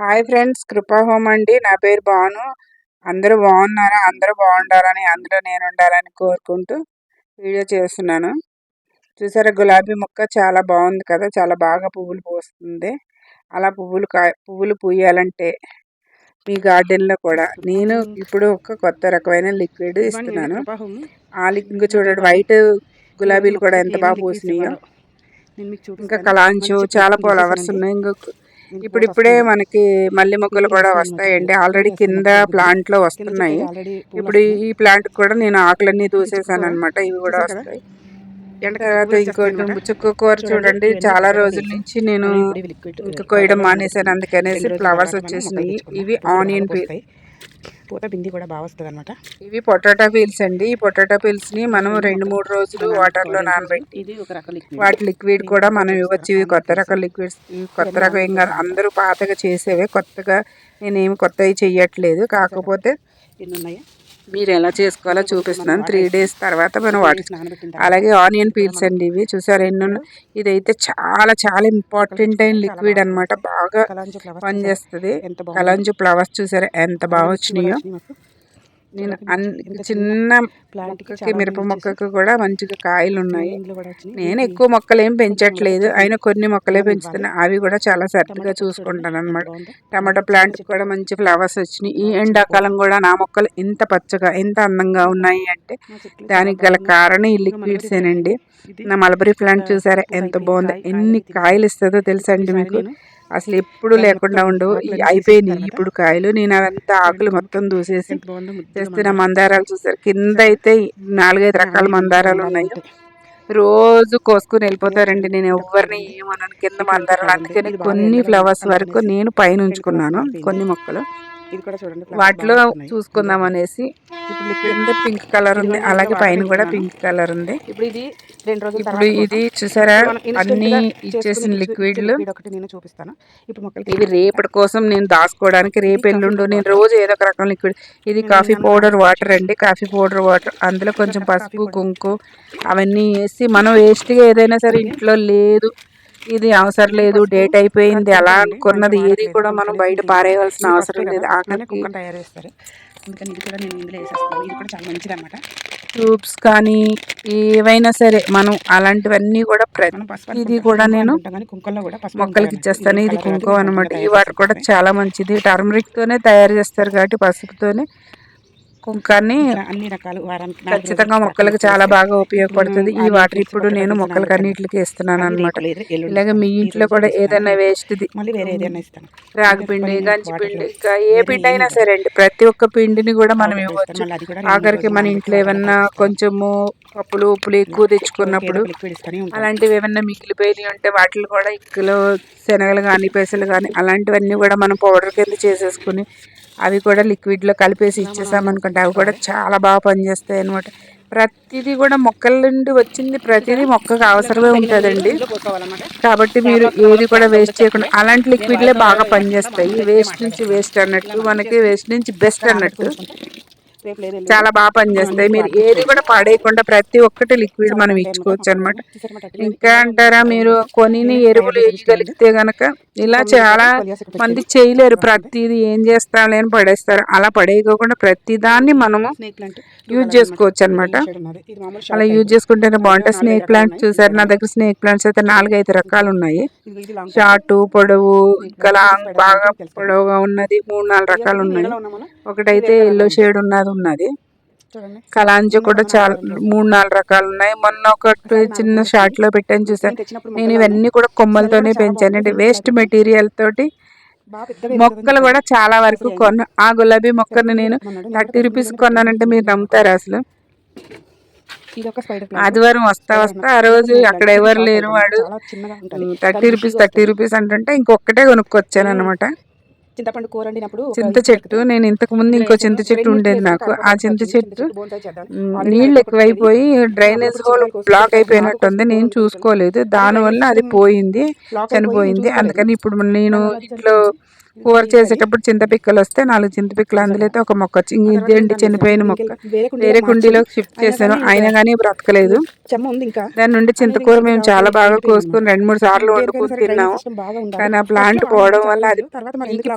Hi friends కృపా home అండి. నా పేరు భాను. అందరూ బాగున్నారా? అందరూ బాగుండాలని అందరూ నేను ఉండాలని కోరుకుంటూ వీడియో చేస్తున్నాను. చూసారా గులాబీ మొక్క చాలా బాగుంది కదా? చాలా బాగా పువ్వులు పోస్తుంది. అలా పువ్వులు కా పువ్వులు పూయాలంటే మీ గార్డెన్లో కూడా. నేను ఇప్పుడు ఒక కొత్త రకమైన లిక్విడ్ ఇస్తున్నాను. ఆ లిక్విడ్ చూడండి వైట్ గులాబీలు కూడా ఎంత బాగా పూసినాయో. ఇంకా కలాంచు చాలా ఫ్లవర్స్ ఉన్నాయి. ఇంకా ఇప్పుడు ఇప్పుడే మనకి మల్లె మొగ్గలు కూడా వస్తాయండి. ఆల్రెడీ కింద ప్లాంట్లో వస్తున్నాయి. ఇప్పుడు ఈ ప్లాంట్ కూడా నేను ఆకులన్నీ దూసేసాను అనమాట ఇవి కూడా వస్తాయి. తర్వాత ఇంకోటి చుక్క కూర చూడండి చాలా రోజుల నుంచి నేను ఇంకా కోయడం మానేశాను. అందుకనేసి ఫ్లవర్స్ వచ్చేసినాయి. ఇవి ఆనియన్ పూత బింది కూడా బాగా వస్తుంది అనమాట ఇవి పొటాటో పీల్స్ అండి. ఈ పొటాటో పీల్స్ని మనం రెండు మూడు రోజులు వాటర్లో నానబెట్టి ఇది ఒక రకం వాటి లిక్విడ్ కూడా మనం ఇవ్వచ్చు. ఇవి కొత్త రకం లిక్విడ్స్ కొత్త రకం ఏం కాదు అందరూ పాతగా చేసేవే. కొత్తగా నేనేమి కొత్తవి చెయ్యట్లేదు. కాకపోతే ఎన్ని ఉన్నాయా? మీరు ఎలా చేసుకోవాలో చూపిస్తున్నాను. త్రీ డేస్ తర్వాత మనం వాటి అలాగే ఆనియన్ పీల్స్ అండి ఇవి. చూసారు ఎన్ని ఇదైతే చాలా చాలా ఇంపార్టెంట్ అయిన లిక్విడ్ అనమాట బాగా పనిచేస్తుంది. కలంజు ఫ్లవర్స్ చూసారా? ఎంత బాగా వచ్చినాయో. నేను చిన్న మొక్కకి మిరప మొక్కకి కూడా మంచిగా కాయలు ఉన్నాయి నేను ఎక్కువ మొక్కలు ఏం పెంచట్లేదు. అయినా కొన్ని మొక్కలే పెంచుతున్నా. అవి కూడా చాలా సరిగ్గా చూసుకుంటాను అనమాట టమాటో ప్లాంట్ కూడా మంచి ఫ్లవర్స్ వచ్చినాయి. ఈ ఎండాకాలం కూడా నా మొక్కలు ఎంత పచ్చగా ఎంత అందంగా ఉన్నాయి అంటే దానికి గల కారణం ఈ లిక్విడ్సేనండి నా మలబరీ ప్లాంట్ చూసారా? ఎంత బాగుందో. ఎన్ని కాయలు ఇస్తుందో తెలుసండి మీకు? అసలు ఎప్పుడు లేకుండా ఉండవు అయిపోయినాయి ఇప్పుడు కాయలు. నేను అవంతా ఆకులు మొత్తం దూసేసి చేస్తున్న మందారాలు చూసారు. కింద అయితే నాలుగైదు రకాల మందారాలు ఉన్నాయి. రోజు కోసుకుని వెళ్ళిపోతారండి. నేను ఎవరిని ఏమన్నాను కింద మందారాలు అందుకని కొన్ని ఫ్లవర్స్ వరకు నేను పైన ఉంచుకున్నాను. కొన్ని మొక్కలు. ఇది కూడా చూడండి వాటిలో చూసుకుందాం అనేసి. ఇప్పుడు కింద పింక్ కలర్ ఉంది. అలాగే పైన కూడా పింక్ కలర్ ఉంది. ఇప్పుడు ఇది రెండు రోజులు ఇప్పుడు ఇది చూసారా? అన్ని ఇచ్చేసిన లిక్విడ్లు ఒకటి నేను చూపిస్తాను. ఇప్పుడు మొక్కలకి ఇవి రేపటి కోసం నేను దాచుకోవడానికి రేపు ఎల్లుండు నేను రోజు ఏదో ఒక రకం లిక్విడ్ ఇది కాఫీ పౌడర్ వాటర్ అండి. కాఫీ పౌడర్ వాటర్ అందులో కొంచెం పసుపు కుంకు అవన్నీ వేసి మనం వేస్ట్గా ఏదైనా సరే ఇంట్లో లేదు. ఇది అవసరం లేదు డేట్ అయిపోయింది అలా అనుకున్నది ఏది కూడా మనం బయట పారేయవలసిన అవసరం లేదు కుక్కర్ తయారు చేస్తారు అందుకని ఇది కూడా నేను ఇందులో వేసేస్తాను. ఇది కూడా చాలా మంచిది అనమాట ట్యూబ్స్ కానీ ఏవైనా సరే మనం అలాంటివన్నీ కూడా ప్రతిదీ కూడా నేను మొక్కలకి ఇచ్చేస్తాను. ఇది కుంకుమ అనమాట ఈ వాటర్ కూడా చాలా మంచిది. టర్మరిక్ తోనే తయారు చేస్తారు కాబట్టి పసుపుతోనే. కుంకాన్ని అన్ని రకాలు వారానికి ఖచ్చితంగా మొక్కలకు చాలా బాగా ఉపయోగపడుతుంది. ఈ వాటర్ ఇప్పుడు నేను మొక్కలకి అన్నిటికి ఇస్తున్నాను అనమాట ఇలాగే మీ ఇంట్లో కూడా ఏదైనా వేస్ట్ మళ్ళీ వేరే ఏదైనా ఇస్తాను. రాగి పిండి గంజి పిండి ఇంకా ఏ పిండి అయినా సరే అండి. ప్రతి ఒక్క పిండిని కూడా మనం ఇవ్వచ్చు. ఆఖరికి మన ఇంట్లో ఏమన్నా కొంచెము పప్పులు ఉప్పులు ఎక్కువ తెచ్చుకున్నప్పుడు అలాంటివి ఏమన్నా మిగిలిపోయినాయి ఉంటే వాటిని కూడా ఇక్కులో శనగలు కానీ పెసలు కానీ అలాంటివన్నీ కూడా మనం పౌడర్ కింద చేసేసుకుని అవి కూడా లిక్విడ్లో కలిపేసి ఇచ్చేసామనుకుంటే అవి కూడా చాలా బాగా పనిచేస్తాయి అనమాట ప్రతిదీ కూడా మొక్కల నుండి వచ్చింది ప్రతిదీ మొక్కకు అవసరమే ఉంటుందండి. కాబట్టి మీరు ఏది కూడా వేస్ట్ చేయకుండా అలాంటి లిక్విడ్లే బాగా పనిచేస్తాయి. వేస్ట్ నుంచి వేస్ట్ అన్నట్టు మనకి వేస్ట్ నుంచి బెస్ట్ అన్నట్టు. చాలా బాగా పనిచేస్తాయి మీరు ఏది కూడా పడేయకుండా ప్రతి ఒక్కటి లిక్విడ్ మనం ఇచ్చుకోవచ్చు అనమాట ఇంకా అంటారా మీరు కొనిని ఎరువులు వేయగలిగితే గనక ఇలా చాలా మంది చేయలేరు ప్రతిది ఏం చేస్తాం అని పడేస్తారు. అలా పడేయకోకుండా ప్రతి దాన్ని మనము స్నేక్ ప్లాంట్ యూజ్ చేసుకోవచ్చు అనమాట అలా యూజ్ చేసుకుంటేనే బాగుంటాయి. స్నేక్ ప్లాంట్స్ చూసారు? నా దగ్గర స్నేక్ ప్లాంట్స్ అయితే నాలుగైదు రకాలు ఉన్నాయి. షార్ట్ పొడవు ఇంకా లాంగ్ బాగా పొడవుగా ఉన్నది. మూడు నాలుగు రకాలు ఉన్నాయి. ఒకటైతే ఎల్లో షేడ్ ఉన్నది. ఉన్నది. కలాంజి కూడా చాలా మూడు నాలుగు రకాలు ఉన్నాయి. మొన్న ఒకటి చిన్న షార్ట్లో పెట్టాను చూసాను. నేను ఇవన్నీ కూడా కొమ్మలతోనే పెంచాను. అంటే వేస్ట్ మెటీరియల్ తోటి మొక్కలు కూడా చాలా వరకు కొన్నా ఆ గులాబీ మొక్కని నేను థర్టీ రూపీస్ కొన్నానంటే మీరు నమ్ముతారు అసలు? ఒక ఆదివారం వస్తా వస్తా ఆ రోజు అక్కడ ఎవరు లేరు వాడు. థర్టీ రూపీస్ థర్టీ రూపీస్ అంటుంటే ఇంకొకటే కొనుక్కొచ్చాను అనమాట చింతపండు కూర వండినప్పుడు చింత చెట్టు నేను ఇంతకు ముందు ఇంకో చింత చెట్టు ఉండేది నాకు. ఆ చింత చెట్టు నీళ్ళు ఎక్కువైపోయి డ్రైనేజ్ హోల్ బ్లాక్ అయిపోయినట్టుంది. నేను చూసుకోలేదు. దానివల్ల అది పోయింది చనిపోయింది. అందుకని ఇప్పుడు నేను ఇంట్లో కూర చేసేటప్పుడు చింతపిక్కలు వస్తే నాలుగు చింతపిక్కలు అందులో అయితే ఒక మొక్క ఇదేంటి చనిపోయిన మొక్క? వేరే కుండీలోకి షిఫ్ట్ చేశాను. అయినా కానీ బ్రతకలేదు. దాని నుండి చింతకూర మేము చాలా బాగా కోసుకుని రెండు మూడు సార్లు వండుకుని తిన్నాము. కానీ ఆ ప్లాంట్ పోవడం వల్ల అది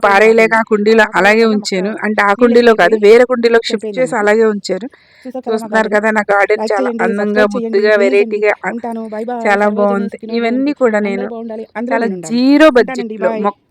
పారేయలేక ఆ కుండీలో అలాగే ఉంచాను. అంటే ఆ కుండీలో కాదు వేరే కుండీలోకి షిఫ్ట్ చేసి అలాగే ఉంచారు. చూస్తున్నారు కదా నా గార్డెన్ చాలా అందంగా ముద్దుగా వెరైటీగా చాలా బాగుంది. ఇవన్నీ కూడా నేను చాలా జీరో బడ్జెట్లో మొక్క